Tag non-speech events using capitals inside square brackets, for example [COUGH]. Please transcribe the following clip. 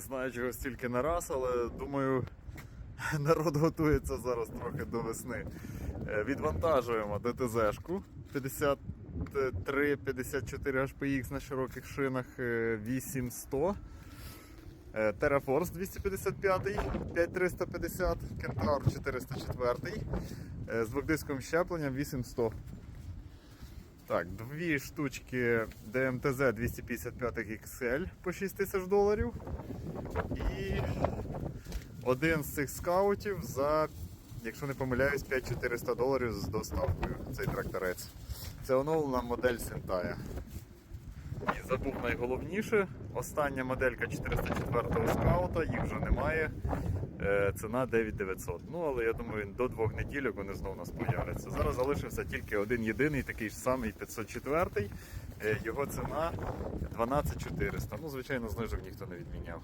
Не знаю, чого стільки на раз, але думаю, [LAUGHS] народ готується зараз трохи до весни. Е, Відвантажуємо ДТЗ-шку 53-54 HPX на широких шинах е, 8100. Е, Terraforce 255, 5350, Kentaur 404 е, з двохдисковим щепленням 8100. Так, дві штучки DMTZ 255 XL по 6 тисяч доларів. І один з цих скаутів за, якщо не помиляюсь, 5400 доларів з доставкою. Цей тракторець. Це оновлена модель Сентая. І забув найголовніше. Остання моделька 404 скаута, їх вже немає. Е, Ціна 9900. Ну, але я думаю, до двох неділь вони знову у нас появляться. Зараз залишився тільки один єдиний, такий ж самий 504. Е, Його ціна 12400. Ну, звичайно, знижок ніхто не відміняв.